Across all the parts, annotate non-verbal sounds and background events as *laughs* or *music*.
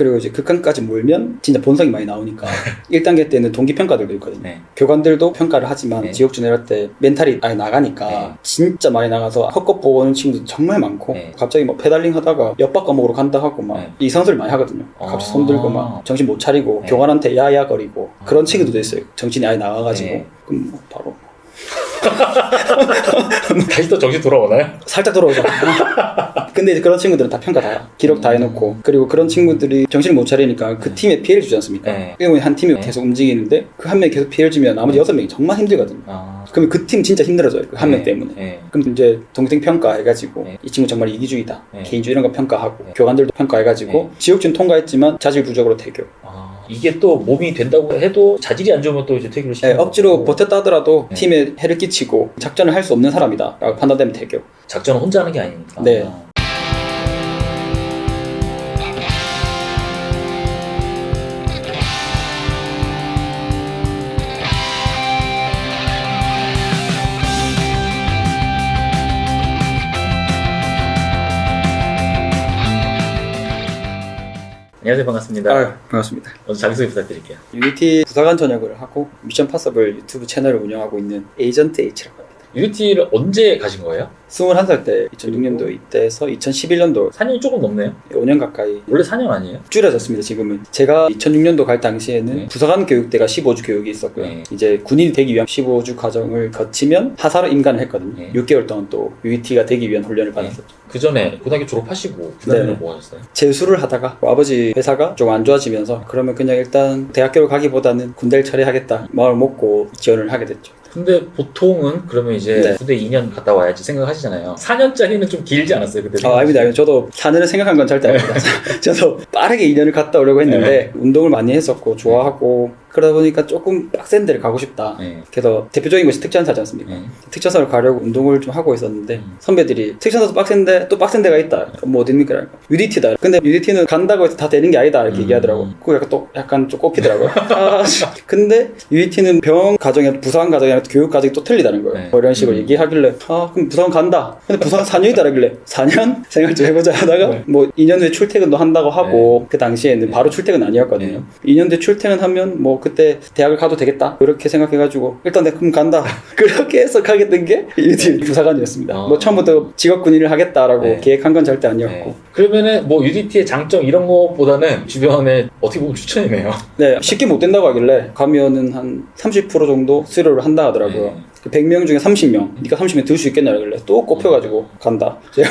그리고 이제 극한까지 몰면 진짜 본성이 많이 나오니까 *laughs* 1단계 때는 동기 평가들도 있거든요. 네. 교관들도 평가를 하지만 네. 지옥주 내릴 때 멘탈이 아예 나가니까 네. 진짜 많이 나가서 헛것 보는 친구도 정말 많고 네. 갑자기 뭐 페달링 하다가 옆밥 과목으로 간다 하고 막 네. 이상소리 많이 하거든요. 갑자기 아. 손 들고 막 정신 못 차리고 네. 교관한테 야야거리고 아. 그런 친구들도 있어요. 정신이 아예 나가가지고 네. 그럼 뭐 바로 *laughs* 다시 또 정신 돌아오나요? 살짝 돌아오죠. *laughs* 근데 이제 그런 친구들은 다 평가 다 기록 다 해놓고 그리고 그런 친구들이 정신을 못 차리니까 그 네. 팀에 피해를 주지 않습니까? 네. 그러면 한 팀이 네. 계속 움직이는데 그 한 명이 계속 피해를 주면 나머지 네. 여섯 명이 정말 힘들거든요. 아. 그러면 그 팀 진짜 힘들어져요. 그 한명 네. 때문에. 네. 그럼 이제 동생 평가해가지고 네. 이 친구 정말 이기주의다. 네. 개인주의 이런 거 평가하고 네. 교관들도 평가해가지고 네. 지옥준 통과했지만 자질 부족으로 태교. 아, 이게 또 몸이 된다고 해도 자질이 안 좋으면 또 이제 퇴교를 네, 시키는 억지로 거고. 버텼다 하더라도 네. 팀에 해를 끼치고 작전을 할 수 없는 사람이다. 라고 판단되면 태교. 작전은 혼자 하는 게 아니니까. 네. 아. 안녕하세요 반갑습니다. 아유, 반갑습니다. 먼저 자기소개 부탁드릴게요. 유니티 부사관 전역을 하고 미션 파서블 유튜브 채널을 운영하고 있는 에이전트 H라고 합니다. 유니티를 언제 가신 거예요? 21살 때 2006년도 입대해서 2011년도 4년이 조금 넘네요. 5년 가까이 원래 4년 아니에요? 줄여졌습니다 지금은 제가 2006년도 갈 당시에는 네. 부사관 교육대가 15주 교육이 있었고요 네. 이제 군인이 되기 위한 15주 과정을 거치면 하사로 임관을 했거든요 네. 6개월 동안 또 UET가 되기 위한 훈련을 받았었죠 그 전에 고등학교 졸업하시고 그 다음에 네. 뭐 하셨어요? 재수를 하다가 아버지 회사가 좀 안 좋아지면서 그러면 그냥 일단 대학교를 가기보다는 군대를 처리하겠다 마음을 먹고 지원을 하게 됐죠 근데 보통은 그러면 이제 네. 군대 2년 갔다 와야지 생각하시잖아요. 4년짜리는 좀 길지 않았어요 그때? 아, 아닙니다. 아닙니다. 저도 4년을 생각한 건 절대 아닙니다. *laughs* 저도 빠르게 2년을 갔다 오려고 했는데 운동을 많이 했었고 좋아하고 그러다 보니까 조금 빡센 데를 가고 싶다. 네. 그래서 대표적인 것이 특전사지 않습니까? 네. 특전사를 가려고 운동을 좀 하고 있었는데 음. 선배들이 특전사도 빡센데 또 빡센 데가 있다. 뭐 어딥니까? UDT다. 근데 UDT는 간다고 해서 다 되는 게 아니다. 이렇게 음. 얘기하더라고. 그거 약간 또 약간 좀 꼽히더라고요. 아, *laughs* 근데 UDT는 병 가정이랑 부사관 가정이랑 교육 가정이 또 틀리다는 거예요. 네. 뭐 이런 식으로 음. 얘기하길래 아 그럼 부사관 간다. 근데 부사관 4년이다라길래 4년 생각 좀 해보자 하다가 네. 뭐 2년 후에 출퇴근도 한다고 하고 그 당시에는 네. 바로 출퇴근 아니었거든요. 2년 뒤에 출퇴근하면 뭐 그때 대학을 가도 되겠다 이렇게 생각해가지고 일단 내가 그럼 간다 *laughs* 그렇게 해서 가게 된게 UT 부사관이었습니다. 어. 뭐 처음부터 직업 군 인을 하겠다라고 네. 계획한 건 절대 아니었고 네. 그러면은 뭐 UDT의 장점 이런 거보다는 주변에 어떻게 보면 추천이네요. *laughs* 네 쉽게 못 된다고 하길래 가면은 한 30% 정도 수료를 한다 하더라고요. 네. 그 100명 중에 30명 네가 30명 들 수 있겠냐 그길래 또 꼽혀가지고 간다. 제가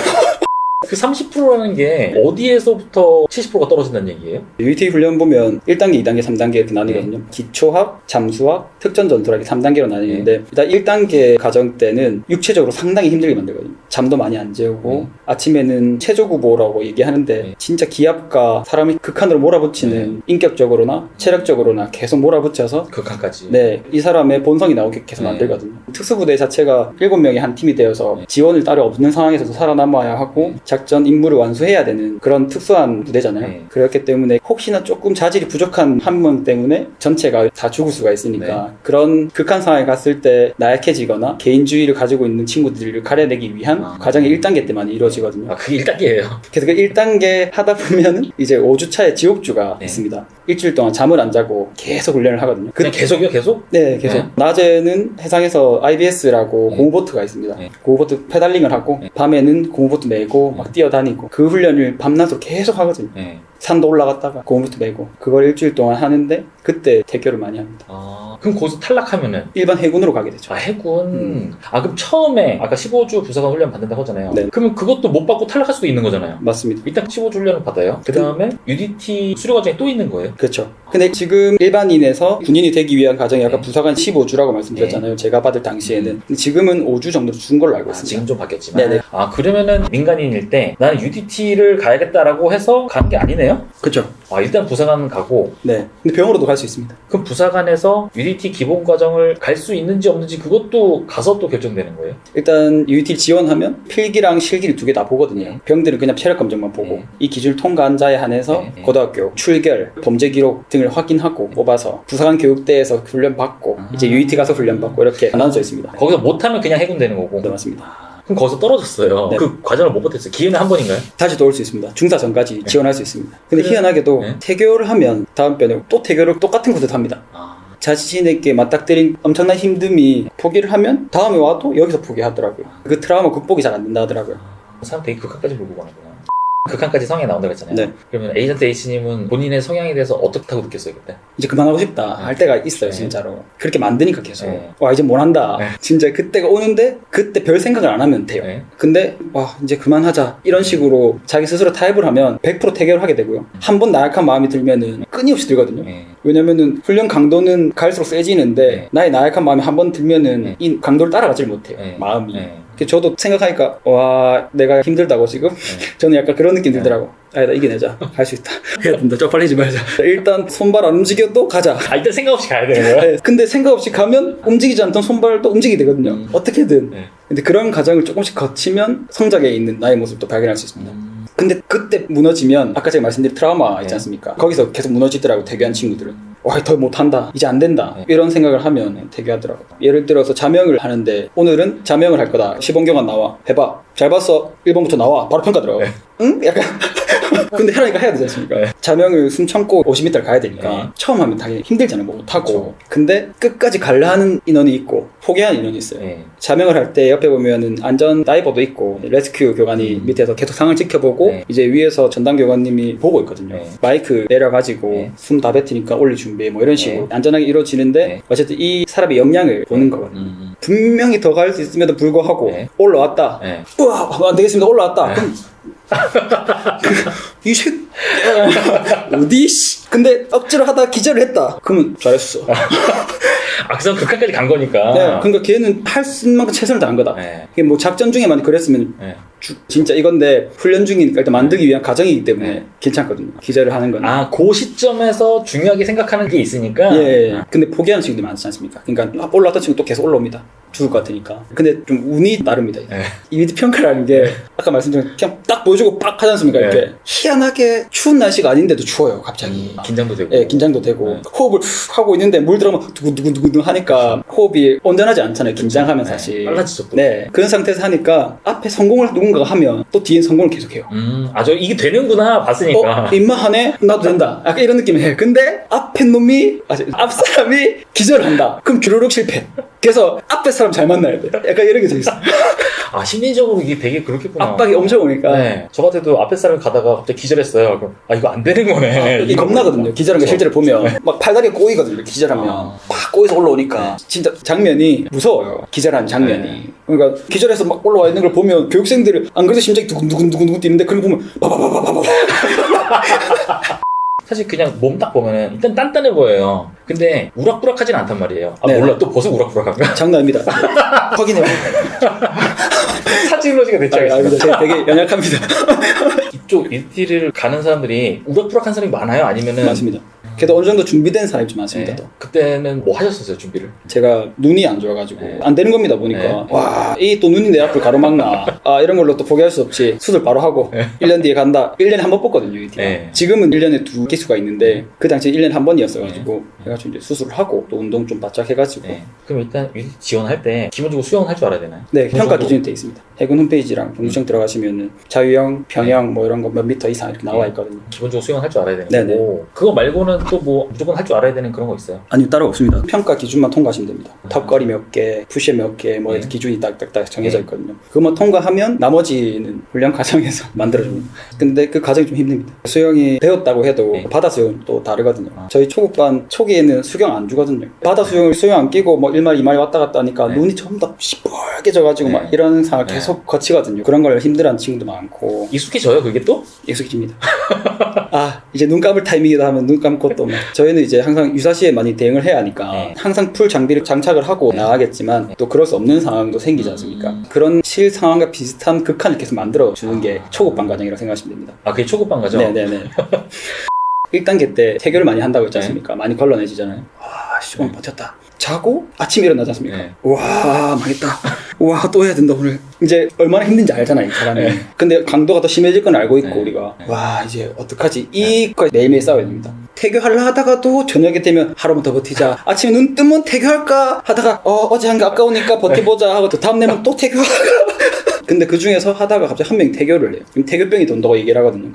그 30%라는 게 어디에서부터 70%가 떨어진다는 얘기예요? UT 훈련 보면 1단계, 2단계, 3단계 이렇게 나뉘거든요. 기초학, 잠수학, 특전 전투학이 3단계로 나뉘는데 일단 1단계 과정 때는 육체적으로 상당히 힘들게 만들거든요. 잠도 많이 안 재우고 음. 아침에는 체조구보라고 얘기하는데 네. 진짜 기압과 사람이 극한으로 몰아붙이는 인격적으로나 체력적으로나 계속 몰아붙여서 극한까지. 네, 이 사람의 본성이 나오게 계속 네. 만들거든요. 특수부대 자체가 7명이 한 팀이 되어서 네. 지원을 따로 없는 상황에서도 살아남아야 하고 작전 임무를 완수해야 되는 그런 특수한 부대잖아요. 네. 그렇기 때문에 혹시나 조금 자질이 부족한 한 명 때문에 전체가 다 죽을 수가 있으니까 네. 그런 극한 상황에 갔을 때 나약해지거나 개인주의를 가지고 있는 친구들을 가려내기 위한 아. 과정이 1단계 때 많이 이루어지거든요. 아, 그게 1단계예요. 그래서 그 1단계 하다 보면은 이제 5주차에 지옥주가 네. 있습니다. 일주일 동안 잠을 안 자고 계속 훈련을 하거든요. 그 계속이요, 계속? 네, 계속. 네. 낮에는 해상에서 IBS라고 네. 고무보트가 있습니다. 네. 고무보트 페달링을 하고 네. 밤에는 고무보트 메고 막 뛰어다니고 그 훈련을 밤낮으로 계속 하거든요. 네. 산도 올라갔다가 고무보트 메고 그걸 일주일 동안 하는데 그때 대교를 많이 합니다. 아, 그럼 거기서 탈락하면은 일반 해군으로 가게 되죠. 아, 해군. 음. 아, 그럼 처음에 아까 15주 부사관 훈련 받는다고 하잖아요. 네. 그러면 그것도 못 받고 탈락할 수도 있는 거잖아요. 맞습니다. 일단 15주 훈련을 받아요. 그 다음에 UDT 수료 과정이 또 있는 거예요. 그렇죠. 근데 지금 일반인에서 군인이 되기 위한 과정이 아까 네. 부사관 15주라고 말씀드렸잖아요. 제가 받을 당시에는. 음. 지금은 5주 정도 준 걸로 알고 아, 있습니다. 지금 좀 바뀌었지만. 네네. 아, 그러면은 민간인일 때 나는 UDT를 가야겠다라고 해서 가는 게 아니네요? 그렇죠. 아, 일단 부사관 가고 네. 근데 병으로도 갈 수 있습니다. 그럼 부사관에서 UDT 기본 과정을 갈 수 있는지 없는지 그것도 가서 또 결정되는 거예요? 일단 UT 지원하면 필기랑 실기를 두 개 다 보거든요. 네. 병들은 그냥 체력 검정만 보고 네. 이 기준을 통과한 자에 한해서 네, 네. 고등학교 출결, 범죄 기록 등을 확인하고 뽑아서 부사관 교육대에서 훈련 받고 아. 이제 UT 가서 훈련 받고 이렇게 나눠져 있습니다. 거기서 못하면 그냥 해군 되는 거고. 네, 맞습니다. 아, 그럼 거기서 떨어졌어요. 네. 그 과정을 못 버텼어요. 기회는 한 번인가요? 다시 또 올 수 있습니다. 중사 전까지 지원할 수 있습니다. 근데 그래. 희한하게도 네. 태교를 하면 다음 변에 또 태교를 똑같은 곳에서 합니다. 아, 자신에게 맞닥뜨린 엄청난 힘듦이 포기를 하면 다음에 와도 여기서 포기하더라고요. 그 트라우마 극복이 잘 안 된다 하더라고요. 사람 되게 극한까지 몰고 가는구나. 극한까지 성향이 나온다고 했잖아요. 네. 그러면 에이전트 H님은 본인의 성향에 대해서 어떻다고 느꼈어요 그때? 이제 그만하고 싶다 네. 할 때가 있어요 네. 진짜로 그렇게 만드니까 계속 네. 와 이제 뭘 한다 네. 진짜 그때가 오는데 그때 별 생각을 안 하면 돼요 네. 근데 와 이제 그만하자 이런 식으로 자기 스스로 타협을 하면 100% 태결을 하게 되고요 한 번 나약한 마음이 들면은 끊임없이 들거든요 네. 왜냐면은 훈련 강도는 갈수록 세지는데 네. 나의 나약한 마음이 한 번 들면은 네. 이 강도를 따라가질 못해요 네. 마음이 저도 생각하니까 와 내가 힘들다고 지금? *laughs* 저는 약간 그런 느낌 들더라고. 아니다 이겨내자. *laughs* 할 수 있다. 해야 된다. 쪽팔리지 말자. *laughs* 일단 손발 안 움직여도 가자. 아 일단 생각 없이 가야 되는 거예요? 네, 근데 생각 없이 가면 움직이지 않던 손발도 움직이게 되거든요. 음. 어떻게든. 네. 근데 그런 과정을 조금씩 거치면 성장에 있는 나의 모습도 발견할 수 있습니다. 음. 근데 그때 무너지면 아까 제가 말씀드린 트라우마 있지 네. 않습니까? 거기서 계속 무너지더라고 태교한 친구들은 와 더 못한다. 이제 안 된다. 네. 이런 생각을 하면 태교하더라고. 예를 들어서 자명을 하는데 오늘은 자명을 할 거다. 시범교관 나와. 해봐. 잘 봤어. 1번부터 나와. 바로 평가 들어가 네. 응? 약간 근데 하라니까 해야 되지 않습니까 네. 자명을 숨 참고 50m를 가야 되니까 네. 처음 하면 당연히 힘들잖아요 뭐 못하고 그렇죠. 근데 끝까지 갈라 하는 인원이 있고 포기하는 인원이 있어요 네. 자명을 할 때 옆에 보면은 안전 다이버도 있고 레스큐 교관이 음. 밑에서 계속 상을 지켜보고 네. 이제 위에서 전담 교관님이 보고 있거든요. 네. 마이크 내려가지고 네. 숨다 뱉으니까 올릴 준비 뭐 이런 식으로 네. 안전하게 이루어지는데 네. 어쨌든 이 사람의 역량을 보는 거거든요. 음. 분명히 더 갈 수 있음에도 불구하고 네. 올라왔다. 네. 우와 안 되겠습니다 올라왔다. 네. 그럼 이 새. 어디 씨. 근데 억지로 하다 기절을 했다. 그러면 잘했어. 악성 극한까지 간 거니까. 네, 그러니까 걔는 할 수 있는 만큼 최선을 다한 거다. 네. 이게 뭐 작전 중에만 그랬으면 네. 주- 진짜 이건데 훈련 중이니까 일단 만들기 위한 과정이기 때문에 네. 괜찮거든요. 기절을 하는 건. 아, 그 시점에서 중요하게 생각하는 게 있으니까. 예, 예. 근데 포기하는 친구들이 많지 않습니까? 그러니까 올라왔던 친구 또 계속 올라옵니다. 죽을 것 같으니까. 근데 좀 운이 나릅니다. 네. 이 미드 평가라는 게 아까 말씀드린 그냥 딱 보여주고 빡 하지 않습니까? 이렇게 네. 희한하게 추운 날씨가 아닌데도 추워요. 갑자기. 음, 긴장도 되고. 예, 긴장도 되고 네. 호흡을 하고 있는데 물 들어가면 두근두근두근 하니까 호흡이 온전하지 않잖아요. 긴장하면 네, 사실. 빨라지죠, 또. 네, 그런 상태에서 하니까 앞에 성공을 누군 가가 하면 또 뒤엔 성공을 계속해요. 음, 아, 저 이게 되는구나 봤으니까. 어, 입마하네? 나도 된다. 약간 이런 느낌이에요. 근데 앞에 놈이, 아, 앞 사람이 기절한다. 그럼 주르륵 실패. 그래서 앞에 사람 잘 만나야 돼. 약간 이런 게돼 있어. *laughs* 아, 심리적으로 이게 되게 그렇겠구나. 압박이 엄청 오니까. 네. 저 같아도 앞에 사람이 가다가 갑자기 기절했어요. 그럼, 아, 이거 안 되는 거네. 이 겁나거든요. 기절한 거 그렇죠. 실제로 보면. 막 팔다리가 꼬이거든요. 기절하면. 아. 팍 꼬여서 올라오니까. 진짜 장면이 무서워요. 기절한 장면이. 네. 그러니까 기절해서 막 올라와 있는 걸 보면 교육생들이 안 그래도 심장이 두근두근두근 뛰는데 그걸 보면 바바바바바바. *laughs* 사실 그냥 몸 딱 보면은 일단 단단해 보여요. 근데 우락부락하진 않단 말이에요. 아, 네. 몰라. 또 벌써 우락부락한가? *laughs* 장난입니다. 확인해요. *laughs* 사진로지가 됐죠. 아, 아닙니다. 제가 되게 연약합니다. 이쪽 일티를 가는 사람들이 우락부락한 사람이 많아요? 아니면은 맞습니다. 그래도 어느 정도 준비된 사람이 좀 많습니다. 네. 또. 그때는 뭐 하셨었어요 준비를? 제가 눈이 안 좋아가지고 네. 안 되는 겁니다 보니까 네. 와이 또 눈이 내 앞을 가로막나 아 이런 걸로 또 포기할 수 없이 수술 바로 하고 네. 1년 뒤에 간다 1년에 한 번 뽑거든요 UET가 네. 지금은 1년에 두 기수가 있는데 그 당시에 1년에 한 번이었어가지고 해가지고 이제 수술을 하고 또 운동 좀 바짝 해가지고 네. 그럼 일단 지원할 때 기본적으로 수영은 할줄 알아야 되나요? 네, 평가 정도? 기준이 돼 있습니다. 해군 홈페이지랑 경주청 들어가시면은 자유형, 평형 뭐 이런 거 몇 미터 이상 이렇게 나와 네. 있거든요. 기본적으로 수영은 할줄 알아야 되는 네네. 거고 그거 말고는 또 뭐 무조건 할 줄 알아야 되는 그런 거 있어요? 아니요, 따로 없습니다. 평가 기준만 통과하시면 됩니다. 턱걸이 몇 개, 푸시 몇 개, 뭐 네. 기준이 딱딱딱 정해져 네. 있거든요. 그것만 통과하면 나머지는 훈련 과정에서 *laughs* 만들어줍니다. 근데 그 과정이 좀 힘듭니다. 수영이 배웠다고 해도 네. 바다 수영은 또 다르거든요. 아. 저희 초급반 초기에는 수경 안 주거든요. 바다 수영을 수영 안 끼고 뭐 1마리, 2마리 왔다 갔다 하니까 네. 눈이 전부 다 시뻘게 져가지고 네. 막 이런 상황을 네. 계속 거치거든요. 그런 걸 힘들어하는 친구도 많고 익숙해져요 그게 또? 익숙해집니다. *laughs* 아 이제 눈 감을 타이밍이다 하면 눈 감고 또 막. 저희는 이제 항상 유사시에 많이 대응을 해야 하니까 네. 항상 풀 장비를 장착을 하고 네. 나가겠지만 네. 또 그럴 수 없는 상황도 생기지 않습니까? 음. 그런 실 상황과 비슷한 극한을 계속 만들어 주는 게 초급반 과정이라고 생각하시면 됩니다. 아 그게 초급반 가죠? 네네네. 1단계 때 태교를 많이 한다고 했지 않습니까? 많이 걸러내지잖아요. 와, 씨, 오늘 버텼다. 자고 아침에 일어나지 않습니까? 네. 와, 망했다. 와, 또 해야 된다, 오늘. 이제 얼마나 힘든지 알잖아요, 이 사람이. 네. 근데 강도가 더 심해질 건 알고 있고, 네. 우리가. 네. 와, 이제 어떡하지? 이거 매일매일 싸워야 됩니다. 태교하려 하다가도 저녁에 되면 하루만 더 버티자. 아침에 눈 뜨면 태교할까? 하다가, 어, 어제 한 게 아까우니까 버텨보자 하고 또 다음 내면 또 태교할까? *laughs* 근데 그 중에서 하다가 갑자기 한 명이 태교를 해요. 그럼 태교병이 돈다고 얘기를 하거든요.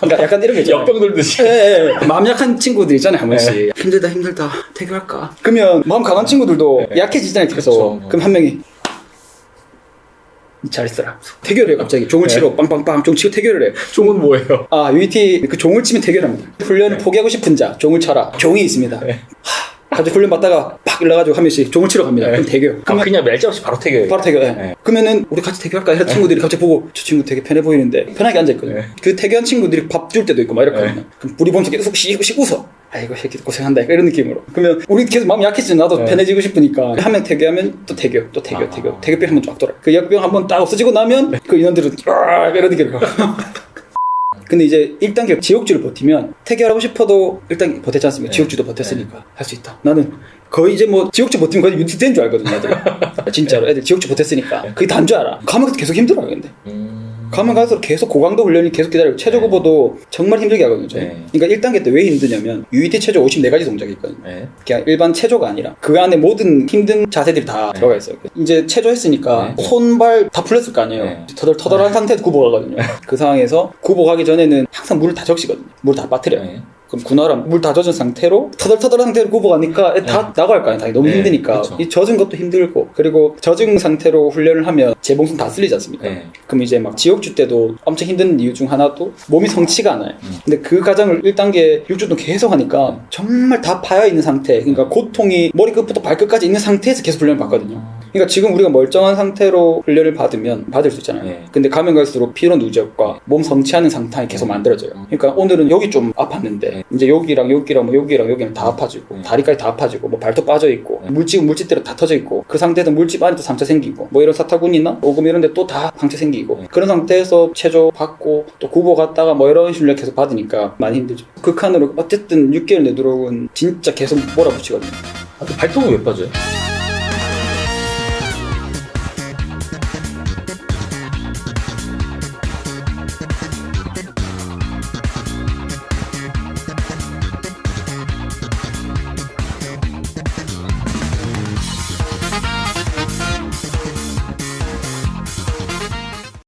그러니까 약간 이런 게 있잖아요. 역병 들듯이. 예, 예, 예. 마음 약한 친구들 있잖아요, 한 번씩. 힘들다, 힘들다. 태교할까? 그러면 마음 강한 친구들도 네. 약해지잖아요, 계속. 그렇죠. 그럼 한 명이 잘 있어라. 태교를 해요, 갑자기. 종을 네. 치러 빵빵빵 종 치고 태교를 해. 종은 뭐예요? 아, UET 그 종을 치면 태교랍니다. 훈련을 포기하고 싶은 자, 종을 쳐라. 종이 있습니다. 네. 하, 갑자기 훈련 받다가 팍 일어나가지고 한 명씩 종을 치러 갑니다. 네. 그럼 태교. 아, 그러면 그냥 멜지 없이 바로 태교해요. 바로 태교. 예. 네. 그러면은 우리 같이 태교할까? 이런 친구들이 갑자기 보고 저 친구 되게 편해 보이는데 편하게 앉아 있거든요. 네. 그 태교한 친구들이 밥 줄 때도 있고 막 이렇거든요. 그럼 우리 보면서 계속 씩 웃어. 아이고 새끼 고생한다 이런 느낌으로. 그러면 우리 계속 마음이 약해지죠. 나도 네. 편해지고 싶으니까 한명 태교하면 또 태교, 또 태교, 아. 태교, 태교병 한번 쫙 돌아. 그 역병 한번 딱 없어지고 나면 그 인원들은 쫙 이런 느낌으로. *laughs* 근데 이제 1단계 지옥주를 버티면 태교하고 싶어도 1단계 버텼지 않습니까? 네. 지옥주도 버텼으니까 할수 있다. 나는 거의 이제 뭐 지옥주 버티면 거의 유티 된 줄 알거든요, 애들. *laughs* 진짜로 애들 지옥주 버텼으니까 그게 단 줄 알아. 가면 계속 힘들어요, 근데. 음. 가면 갈수록 계속 고강도 훈련이 계속 기다리고 최저 네. 고보도 정말 힘들게 하거든요. 저희. 네. 그러니까 1단계 때 왜 힘드냐면 UET 체조 54가지 동작이 있거든요. 네. 그냥 일반 체조가 아니라 그 안에 모든 힘든 자세들이 다 네. 들어가 있어요. 이제 체조했으니까 네. 손발 다 풀렸을 거 아니에요. 네. 터덜터덜한 상태에서 굽어가거든요. *laughs* 그 상황에서 굽어가기 전에는 항상 물을 다 적시거든요. 물을 다 빠뜨려요. 네. 그럼 군화랑 물 다 젖은 상태로 터덜터덜한 상태로 굽어 가니까 다 나갈 거 아니야. 너무 네, 힘드니까. 그쵸. 이 젖은 것도 힘들고 그리고 젖은 상태로 훈련을 하면 재봉선 다 쓸리지 않습니까? 네. 그럼 이제 막 지옥주 때도 엄청 힘든 이유 중 하나도 몸이 성치가 않아요. 음. 근데 그 과정을 1단계 6주도 계속 하니까 정말 다 파여 있는 상태. 그러니까 고통이 머리끝부터 발끝까지 있는 상태에서 계속 훈련을 받거든요. 그러니까 지금 우리가 멀쩡한 상태로 훈련을 받으면 받을 수 있잖아요. 네. 근데 가면 갈수록 피로 누적과 몸 성취하는 상황이 계속 음. 만들어져요. 그러니까 오늘은 여기 좀 아팠는데 네. 이제 여기랑 여기랑 뭐 여기랑 여기랑 다 아파지고 네. 다리까지 다 아파지고 뭐 발도 빠져 있고 네. 물집 물집대로 다 터져 있고 그 상태에서 물집 안에 또 상처 생기고 뭐 이런 사타구니나 오금 이런 데 또 다 상처 생기고 네. 그런 상태에서 체조 받고 또 구보 갔다가 뭐 이런 훈련 계속 받으니까 많이 힘들죠. 극한으로 어쨌든 6개월 내도록은 진짜 계속 몰아붙이거든요. 아, 그 발톱은 왜 빠져요?